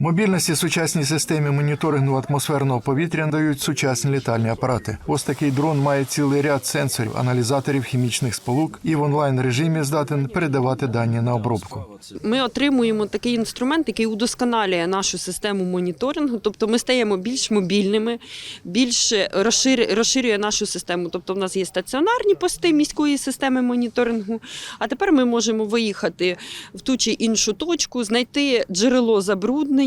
Мобільності сучасній системі моніторингу атмосферного повітря дають сучасні літальні апарати. Ось такий дрон має цілий ряд сенсорів, аналізаторів хімічних сполук і в онлайн режимі здатен передавати дані на обробку. Ми отримуємо такий інструмент, який удосконалює нашу систему моніторингу. Тобто ми стаємо більш мобільними, більш розширює, нашу систему. Тобто, в нас є стаціонарні пости міської системи моніторингу. А тепер ми можемо виїхати в ту чи іншу точку, знайти джерело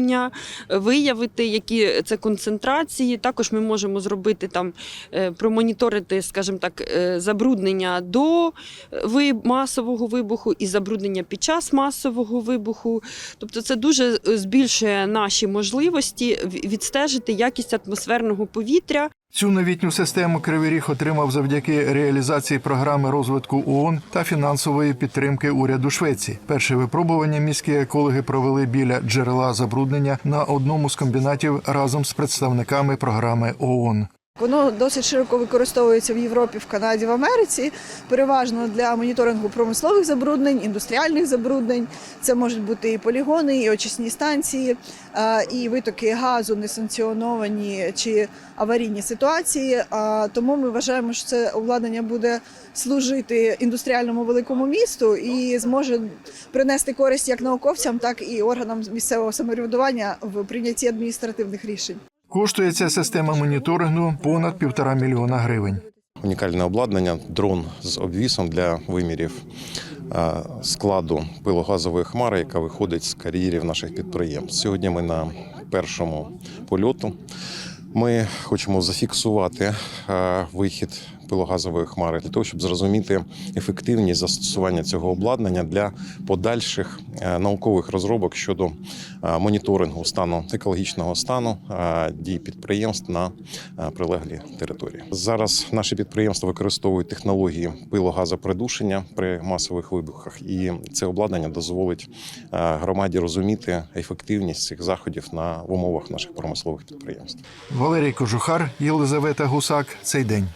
забруднення, виявити, які це концентрації. Також ми можемо зробити там, е, промоніторити, скажімо так, е, забруднення до масового вибуху і забруднення під час масового вибуху. Тобто, це дуже е, збільшує наші можливості відстежити якість атмосферного повітря. Цю новітню систему Кривий Ріг отримав завдяки реалізації програми розвитку ООН та фінансової підтримки уряду Швеції. Перше випробування міські екологи провели біля джерела забруднення на одному з комбінатів разом з представниками програми ООН. Воно досить широко використовується в Європі, в Канаді, в Америці, переважно для моніторингу промислових забруднень, індустріальних забруднень. Це можуть бути і полігони, і очисні станції, і витоки газу, несанкціоновані чи аварійні ситуації. Тому ми вважаємо, що це обладнання буде служити індустріальному великому місту і зможе принести користь як науковцям, так і органам місцевого самоврядування в прийнятті адміністративних рішень. Коштує ця система моніторингу понад півтора мільйона гривень. Унікальне обладнання, дрон з обвісом для вимірів е, складу пилогазової хмари, яка виходить з кар'єрів наших підприємств. Сьогодні ми на першому польоту. Ми хочемо зафіксувати е, вихід пилогазової хмари для того, щоб зрозуміти ефективність застосування цього обладнання для подальших е, наукових розробок щодо е, моніторингу стану екологічного стану е, дій підприємств на прилеглій території. Зараз наші підприємства використовують технології пилогазопридушення при масових вибухах, і це обладнання дозволить громаді розуміти ефективність цих заходів на в умовах наших промислових підприємств. Валерій Кожухар, Єлизавета Гусак. Цей день.